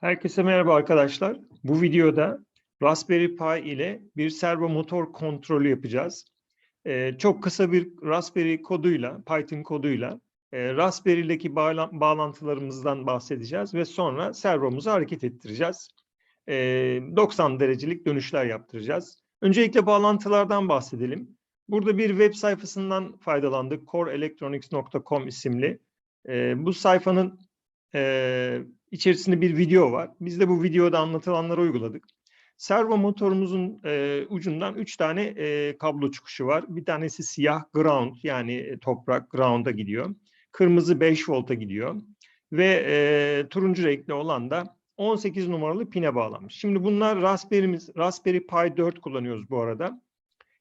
Herkese merhaba arkadaşlar. Bu videoda Raspberry Pi ile bir servo motor kontrolü yapacağız. Ee, çok kısa bir Raspberry koduyla, Python koduyla e, Raspberry'deki bağla- bağlantılarımızdan bahsedeceğiz ve sonra servomuzu hareket ettireceğiz. Ee, 90 derecelik dönüşler yaptıracağız. Öncelikle bağlantılardan bahsedelim. Burada bir web sayfasından faydalandık. coreelectronics.com isimli. Ee, bu sayfanın e, içerisinde bir video var. Biz de bu videoda anlatılanları uyguladık. Servo motorumuzun e, ucundan üç tane e, kablo çıkışı var. Bir tanesi siyah ground yani e, toprak ground'a gidiyor. Kırmızı 5 volta gidiyor. Ve e, turuncu renkli olan da 18 numaralı pine bağlanmış. Şimdi bunlar Raspberry'miz, Raspberry Pi 4 kullanıyoruz bu arada.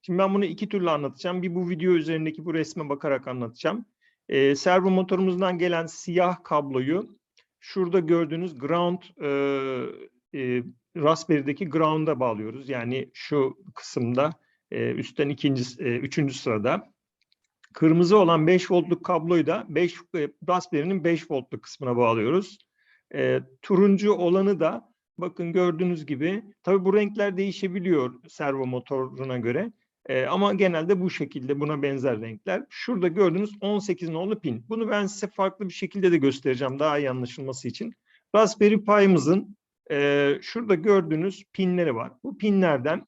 Şimdi ben bunu iki türlü anlatacağım. Bir bu video üzerindeki bu resme bakarak anlatacağım. E, servo motorumuzdan gelen siyah kabloyu şurada gördüğünüz ground e, e, Raspberry'deki ground'a bağlıyoruz. Yani şu kısımda e, üstten ikinci, e, üçüncü sırada. Kırmızı olan 5 voltluk kabloyu da 5 e, Raspberry'nin 5 voltluk kısmına bağlıyoruz. E, turuncu olanı da bakın gördüğünüz gibi tabii bu renkler değişebiliyor servo motoruna göre. E, ama genelde bu şekilde buna benzer renkler. Şurada gördüğünüz 18 nolu pin. Bunu ben size farklı bir şekilde de göstereceğim daha iyi anlaşılması için. Raspberry Pi'mızın e, şurada gördüğünüz pinleri var. Bu pinlerden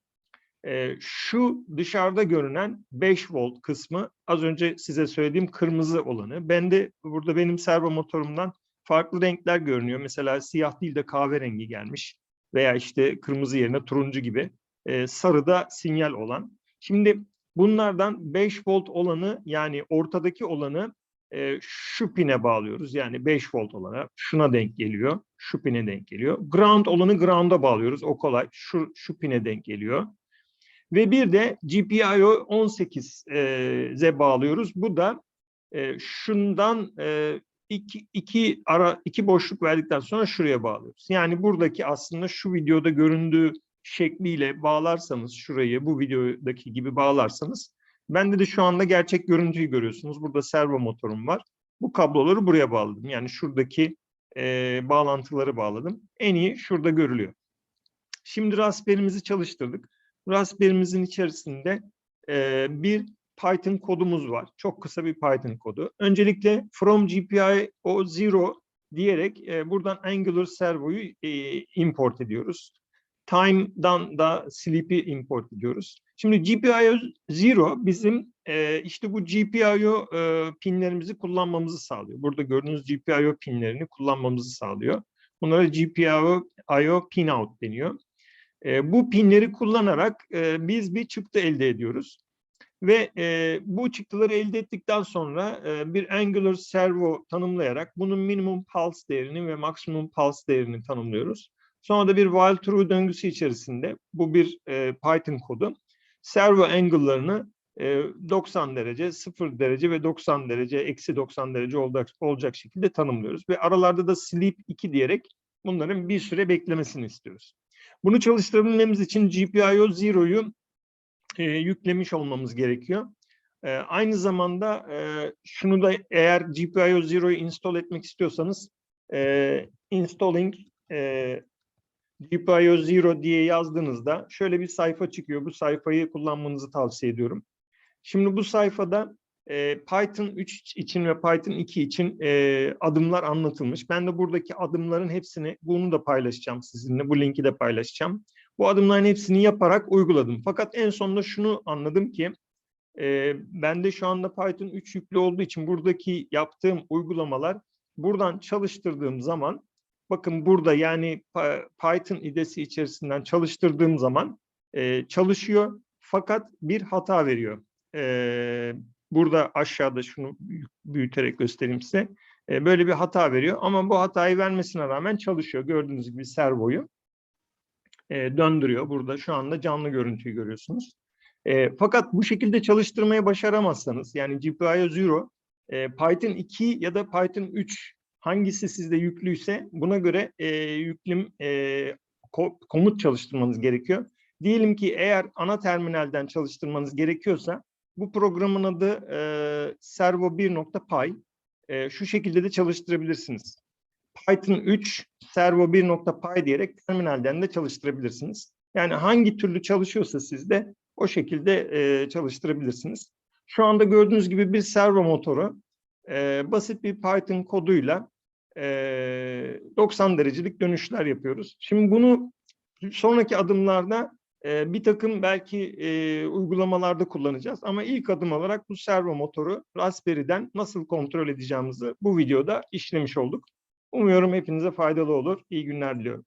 e, şu dışarıda görünen 5 volt kısmı az önce size söylediğim kırmızı olanı. Ben de burada benim servo motorumdan farklı renkler görünüyor. Mesela siyah değil de kahverengi gelmiş veya işte kırmızı yerine turuncu gibi e, sarıda sinyal olan. Şimdi bunlardan 5 volt olanı yani ortadaki olanı e, şu pine bağlıyoruz. Yani 5 volt olana şuna denk geliyor. Şu pine denk geliyor. Ground olanı ground'a bağlıyoruz. O kolay. Şu, şu pine denk geliyor. Ve bir de GPIO 18'e bağlıyoruz. Bu da e, şundan e, iki, iki ara iki boşluk verdikten sonra şuraya bağlıyoruz. Yani buradaki aslında şu videoda göründüğü şekliyle bağlarsanız şurayı bu videodaki gibi bağlarsanız bende de şu anda gerçek görüntüyü görüyorsunuz. Burada servo motorum var. Bu kabloları buraya bağladım. Yani şuradaki e, bağlantıları bağladım. En iyi şurada görülüyor. Şimdi Raspberry'mizi çalıştırdık. Raspberry'mizin içerisinde e, bir Python kodumuz var. Çok kısa bir Python kodu. Öncelikle from GPIO 0 diyerek e, buradan Angular servoyu e, import ediyoruz. Time'dan da sleep'i import ediyoruz. Şimdi GPIO 0 bizim e, işte bu GPIO e, pinlerimizi kullanmamızı sağlıyor. Burada gördüğünüz GPIO pinlerini kullanmamızı sağlıyor. Bunlara GPIO IO pinout deniyor. E, bu pinleri kullanarak e, biz bir çıktı elde ediyoruz. Ve e, bu çıktıları elde ettikten sonra e, bir Angular servo tanımlayarak bunun minimum pulse değerini ve maksimum pulse değerini tanımlıyoruz. Sonra da bir while true döngüsü içerisinde bu bir e, Python kodu. Servo angle'larını e, 90 derece, 0 derece ve 90 derece, eksi 90 derece olacak, olacak şekilde tanımlıyoruz. Ve aralarda da sleep 2 diyerek bunların bir süre beklemesini istiyoruz. Bunu çalıştırabilmemiz için GPIO 0'yu e, yüklemiş olmamız gerekiyor. E, aynı zamanda e, şunu da eğer GPIO 0'yu install etmek istiyorsanız e, installing e, GPIO 0 diye yazdığınızda şöyle bir sayfa çıkıyor. Bu sayfayı kullanmanızı tavsiye ediyorum. Şimdi bu sayfada e, Python 3 için ve Python 2 için e, adımlar anlatılmış. Ben de buradaki adımların hepsini, bunu da paylaşacağım sizinle. Bu linki de paylaşacağım. Bu adımların hepsini yaparak uyguladım. Fakat en sonunda şunu anladım ki e, bende şu anda Python 3 yüklü olduğu için buradaki yaptığım uygulamalar buradan çalıştırdığım zaman bakın burada yani Python idesi içerisinden çalıştırdığım zaman e, çalışıyor fakat bir hata veriyor. E, burada aşağıda şunu büyüterek göstereyim size. E, böyle bir hata veriyor ama bu hatayı vermesine rağmen çalışıyor. Gördüğünüz gibi servoyu e, döndürüyor. Burada şu anda canlı görüntüyü görüyorsunuz. E, fakat bu şekilde çalıştırmayı başaramazsanız yani GPIO 0 e, Python 2 ya da Python 3 hangisi sizde yüklüyse buna göre e, yüklüm e, ko komut çalıştırmanız gerekiyor. Diyelim ki eğer ana terminalden çalıştırmanız gerekiyorsa bu programın adı e, servo1.py. E, şu şekilde de çalıştırabilirsiniz. Python 3 servo 1.py diyerek terminalden de çalıştırabilirsiniz. Yani hangi türlü çalışıyorsa sizde o şekilde e, çalıştırabilirsiniz. Şu anda gördüğünüz gibi bir servo motoru e, basit bir Python koduyla e, 90 derecelik dönüşler yapıyoruz. Şimdi bunu sonraki adımlarda bir takım belki uygulamalarda kullanacağız. Ama ilk adım olarak bu servo motoru Raspberry'den nasıl kontrol edeceğimizi bu videoda işlemiş olduk. Umuyorum hepinize faydalı olur. İyi günler diliyorum.